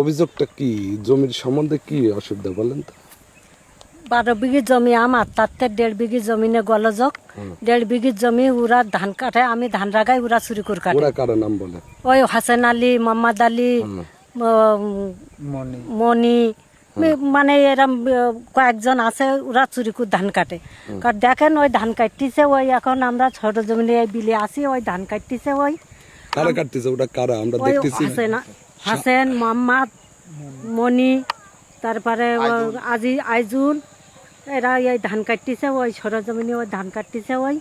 অভিযোগটা কি? জমির সম্বন্ধে কি অসুবিধা বলেন তো? বারো বিঘি জমি আমার তাতে দেড় বিঘি জমিনে গলজক। দেড় বিঘি জমি ওরা ধান কাটে আমি ধান রাগাই ওরা চুরি করে কাটে। ওরা কারও নাম বলে? ওই হাসান আলী মোহাম্মদ আলী উম, মনি। মানে। এরম কয়েকজন আছে ওরা চুরি করে ধান কাটে। কারণ দেখেন ওই ধান কাটতেছে ওই এখন আমরা ছোট জমিনে এই বিলে আসি ওই ধান কাটতেছে ওই কারা কাটতেছে? ওটা কারা? আমরা দেখতেছি হাসেন হাসেন মোহাম্মদ মনি তারপরে আজি আইজুল। এরা এই ধান কাটতেছে ওই সরজমিনে ওই ধান কাটতেছে ওই।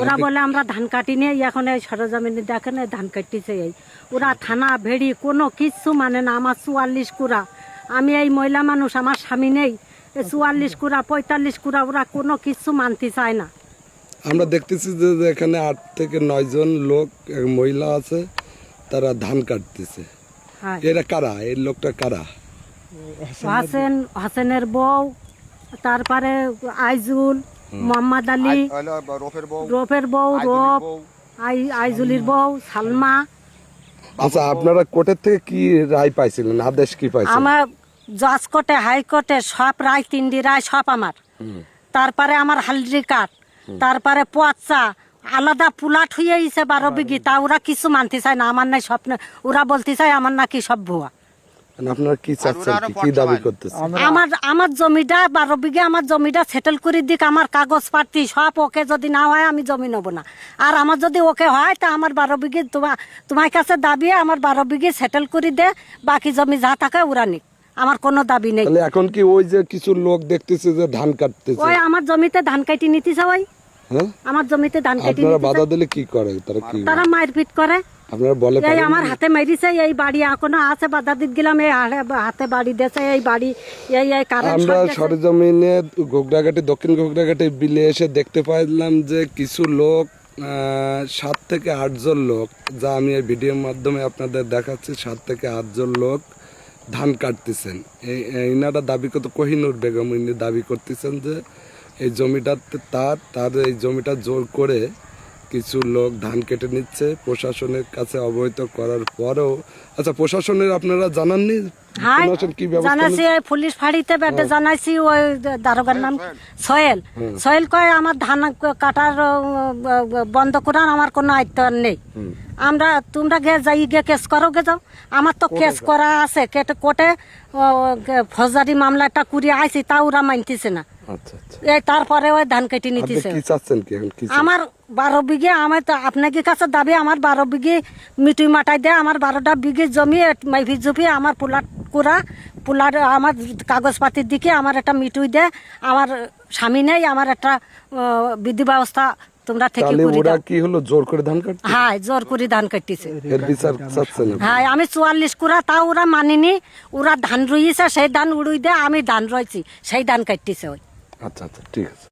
ওরা বলে আমরা ধান কাটি কাটিনি এখন এই সরজমিনে দেখেন এই ধান কাটতেছে এই। ওরা থানা ভেড়ি কোনো কিচ্ছু মানে না আমার চুয়াল্লিশ কুড়া। আমি এই মহিলা মানুষ আমার স্বামী নেই। এই চুয়াল্লিশ কুড়া পঁয়তাল্লিশ কুড়া ওরা কোনো কিচ্ছু মানতে চায় না। আমরা দেখতেছি যে এখানে আট থেকে নয় জন লোক মহিলা আছে। তারা ধান কাটতেছে। হ্যাঁ। এরা কারা? এই লোকটা কারা? হাসেন হাসেনের বউ তারপরে আইজুল মোহাম্মদ আলী রফের বউ রফের রফ আই আইজুলির বউ সালমা। আচ্ছা আপনারা কোর্টের থেকে কি রায় পাইছিলেন? আদেশ কি পাইছিলেন? আমার জজ কোর্টে হাইকোর্টে সব রায় তিনটি রায় সব আমার। তারপরে আমার হালডি কার্ড তারপরে পচা আলাদা পুলাট হয়ে গেছে বারো বিঘি। তা ওরা কিছু মানতে চায় না। আমার নাই স্বপ্ন। ওরা বলতে চায় আমার নাকি সব ভুয়া। আপনারা কি চাচ্ছেন কি কি দাবি করতেছেন? আমার আমার জমিটা বারো বিঘে আমার জমিটা সেটেল করে দিক। আমার কাগজ পাতি সব ওকে যদি না হয় আমি জমি নেব না। আর আমার যদি ওকে হয় তা আমার বারো বিঘে তোমার তোমার কাছে দাবি আমার বারো বিঘে সেটেল করে দে। বাকি জমি যা থাকে ওরা নিক। আমার কোনো দাবি নেই। এখন কি ওই যে কিছু লোক দেখতেছে যে ধান কাটতেছে? ওই আমার জমিতে ধান কাটি নিতেছে ওই? আমার জমিতে ধান কাটি আপনারা বাধা দিলে কি করে? তারা কি তারা মারপিট করে। আপনারা বলে এই আমার হাতে মেরিছে এই বাড়ি এখনও আছে বাধা দিত গেলাম এই হাতে বাড়ি দেছে এই বাড়ি এই এই কারেন্ট আমরা সরজমিনে ঘোগরাঘাটি দক্ষিণ ঘোগরাঘাটি বিলে এসে দেখতে পাইলাম যে কিছু লোক সাত থেকে আটজন লোক যা আমি এই ভিডিওর মাধ্যমে আপনাদের দেখাচ্ছি সাত থেকে আটজন লোক ধান কাটতেছেন। এই এই ইনারা দাবি করতে কোহিনুর বেগম ইনি দাবি করতেছেন যে এই জমিটাতে তার তার এই জমিটা জোর করে কিছু লোক ধান কেটে নিচ্ছে। প্রশাসনের কাছে অবহিত করার পরেও আচ্ছা প্রশাসনের আপনারা জানাননি ব্যবস্থা জানাইছি এই পুলিশ ফাঁড়িতে বেটে জানাইছি ওই দারোগার নাম সোহেল। সোহেল। কয় আমার ধান কাটার বন্ধ করার আমার কোনো আয়ত্ত নেই। আমরা তোমরা গে যাই গে কেস করো গে যাও। আমার তো কেস করা আছে। কেটে কোর্টে ফৌজদারি মামলাটা কুড়িয়ে আইছি তা ওরা মানতেছে না। আচ্ছা আচ্ছা। এই তারপরে ওই ধান কেটে নিতেছে? আমার বারো বিঘে আমার তো আপনাকে কাছে দাবি আমার বারো বিঘে মিটুই মাটাই দেয় আমার বারোটা বিঘে জমি মাইভি জুপি আমার পুলাট কুড়া পুলার আমার কাগজপাতির দিকে আমার একটা মিটুই দে আমার স্বামী নেই আমার একটা বিধি ব্যবস্থা তোমরা থেকে ওরা কি হলো জোর করে ধান কাটছে? হ্যাঁ জোর করে ধান কাটতেছে। এর বিচার চাচ্ছেন হ্যাঁ আমি চুয়াল্লিশ কুড়া তাও ওরা মানিনি। ওরা ধান রুইছে সেই ধান উড়ুই দে আমি ধান রয়েছি সেই ধান কাটতেছে ওই। আচ্ছা আচ্ছা ঠিক আছে।